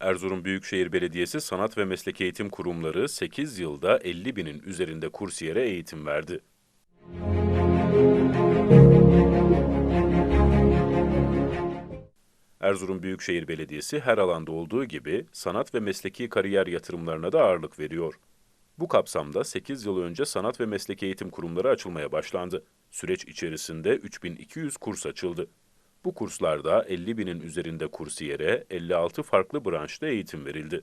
Erzurum Büyükşehir Belediyesi Sanat ve Meslek Eğitim Kurumları 8 yılda 50 binin üzerinde kursiyere eğitim verdi. Erzurum Büyükşehir Belediyesi her alanda olduğu gibi sanat ve mesleki kariyer yatırımlarına da ağırlık veriyor. Bu kapsamda 8 yıl önce sanat ve meslek eğitim kurumları açılmaya başlandı. Süreç içerisinde 3200 kurs açıldı. Bu kurslarda 50 binin üzerinde kursiyere 56 farklı branşta eğitim verildi.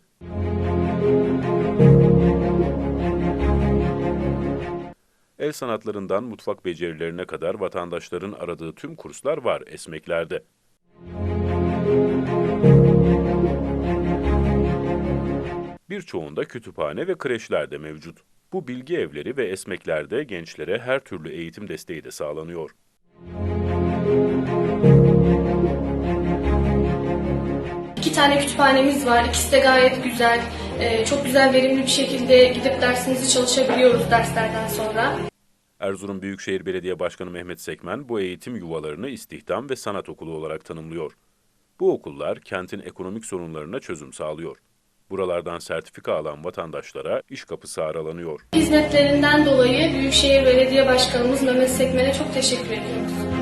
El sanatlarından mutfak becerilerine kadar vatandaşların aradığı tüm kurslar var Esmekler'de. Birçoğunda kütüphane ve kreşler de mevcut. Bu bilgi evleri ve esmeklerde gençlere her türlü eğitim desteği de sağlanıyor. İki tane kütüphanemiz var. İkisi de gayet güzel. Ee, çok güzel, verimli bir şekilde gidip dersimizi çalışabiliyoruz derslerden sonra. Erzurum Büyükşehir Belediye Başkanı Mehmet Sekmen bu eğitim yuvalarını istihdam ve sanat okulu olarak tanımlıyor. Bu okullar kentin ekonomik sorunlarına çözüm sağlıyor. Buralardan sertifika alan vatandaşlara iş kapısı aralanıyor. Hizmetlerinden dolayı Büyükşehir Belediye Başkanımız Mehmet Sekmen'e çok teşekkür ediyoruz.